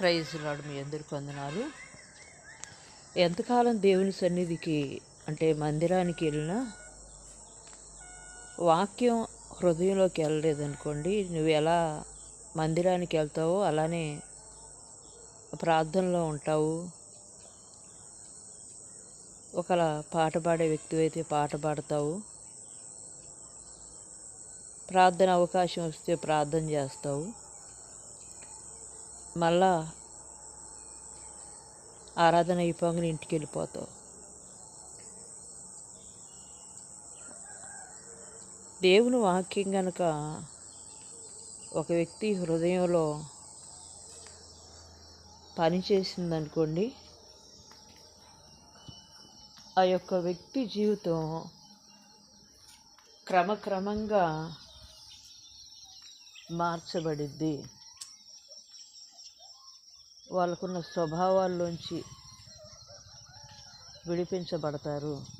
Praise మీ అందరికి వందనాలు. ఎంతకాలం దేవుని సన్నిధికి అంటే మందిరానికి వెళ్ళినా వాక్యం హృదయంలోకి వెళ్ళలేదనుకోండి నువ్వు ఎలా మందిరానికి వెళ్తావో అలానే ప్రార్థనలో ఉంటావు. ఒకలా పాట పాడే వ్యక్తి అయితే పాట పాడతావు. ప్రార్థన అవకాశం వస్తే ప్రార్థన చేస్తావు. మళ్ళా ఆరాధన అయిపోగానే ఇంటికి వెళ్ళిపోతావు. దేవుని వాక్యం కనుక ఒక వ్యక్తి హృదయంలో పనిచేసిందనుకోండి ఆ యొక్క వ్యక్తి జీవితం క్రమక్రమంగా మార్చబడిద్ది. వాళ్ళకున్న స్వభావాల్లోంచి విడిపించబడతారు.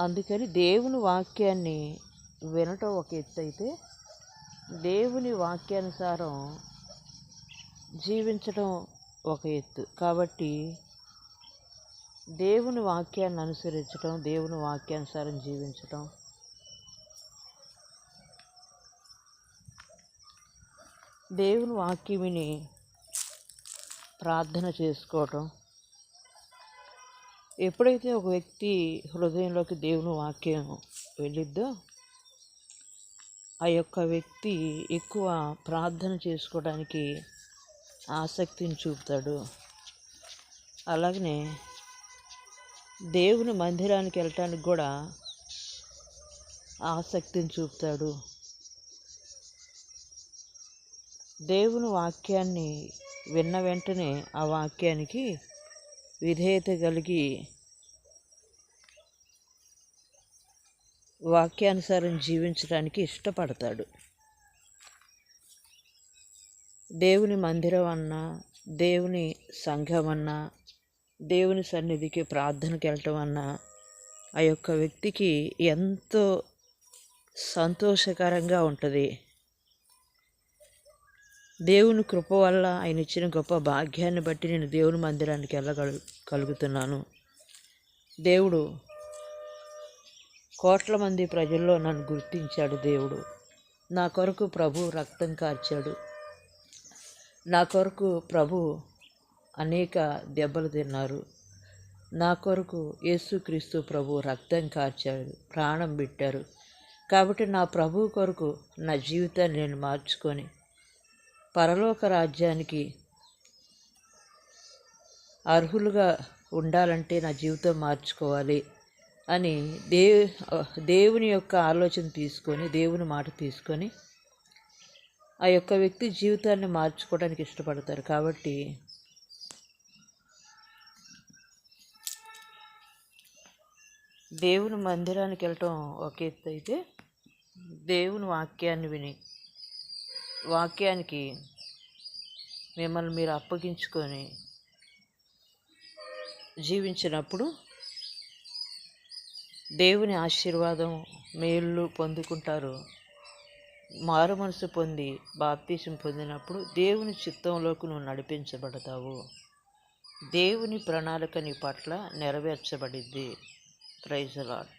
అందుకని దేవుని వాక్యాన్ని వినటం ఒక ఎత్తు అయితే దేవుని వాక్యానుసారం జీవించడం ఒక ఎత్తు. కాబట్టి దేవుని వాక్యాన్ని అనుసరించడం దేవుని వాక్యానుసారం జీవించటం. దేవుని వాక్యం విని ప్రార్థన చేసుకోవటం. ఎప్పుడైతే ఒక వ్యక్తి హృదయంలోకి దేవుని వాక్యం వెళ్ళిద్దో ఆ యొక్క వ్యక్తి ఎక్కువ ప్రార్థన చేసుకోవడానికి ఆసక్తిని చూపుతాడు. అలాగనే దేవుని మందిరానికి వెళ్ళటానికి కూడా ఆసక్తిని చూపుతాడు. దేవుని వాక్యాన్ని విన్న వెంటనే ఆ వాక్యానికి విధేయత కలిగి వాక్యానుసారం జీవించడానికి ఇష్టపడతాడు. దేవుని మందిరం అన్నా దేవుని సంఘం అన్నా దేవుని సన్నిధికి ప్రార్థనకి వెళ్ళటం వలన ఆ యొక్క వ్యక్తికి ఎంతో సంతోషకరంగా ఉంటుంది. దేవుని కృప వల్ల ఆయన ఇచ్చిన గొప్ప భాగ్యాన్ని బట్టి నేను దేవుని మందిరానికి వెళ్ళగలు కలుగుతున్నాను. దేవుడు కోట్ల మంది ప్రజల్లో నన్ను గుర్తించాడు దేవుడు. నా కొరకు ప్రభు రక్తం కార్చాడు. నా కొరకు ప్రభు అనేక దెబ్బలు తిన్నారు. నా కొరకు యేసుక్రీస్తు ప్రభు రక్తం కార్చాడు ప్రాణం పెట్టారు. కాబట్టి నా ప్రభు కొరకు నా జీవితాన్ని నేను మార్చుకొని పరలోక రాజ్యానికి అర్హులుగా ఉండాలంటే నా జీవితం మార్చుకోవాలి అని దే దేవుని యొక్క ఆలోచన తీసుకొని దేవుని మాట తీసుకొని ఆ యొక్క వ్యక్తి జీవితాన్ని మార్చుకోవడానికి ఇష్టపడతారు. కాబట్టి దేవుని మందిరానికి వెళ్ళటం ఒక ఎత్తు అయితే దేవుని వాక్యాన్ని విని వాక్యానికి మిమ్మల్ని మీరు అప్పగించుకొని జీవించినప్పుడు దేవుని ఆశీర్వాదం మేళ్ళు పొందుకుంటారు. మారు మనసు పొంది బాప్తీసం పొందినప్పుడు దేవుని చిత్తంలోకి నువ్వు నడిపించబడతావు. దేవుని ప్రణాళిక నీ పట్ల నెరవేర్చబడిద్ది. Praise lord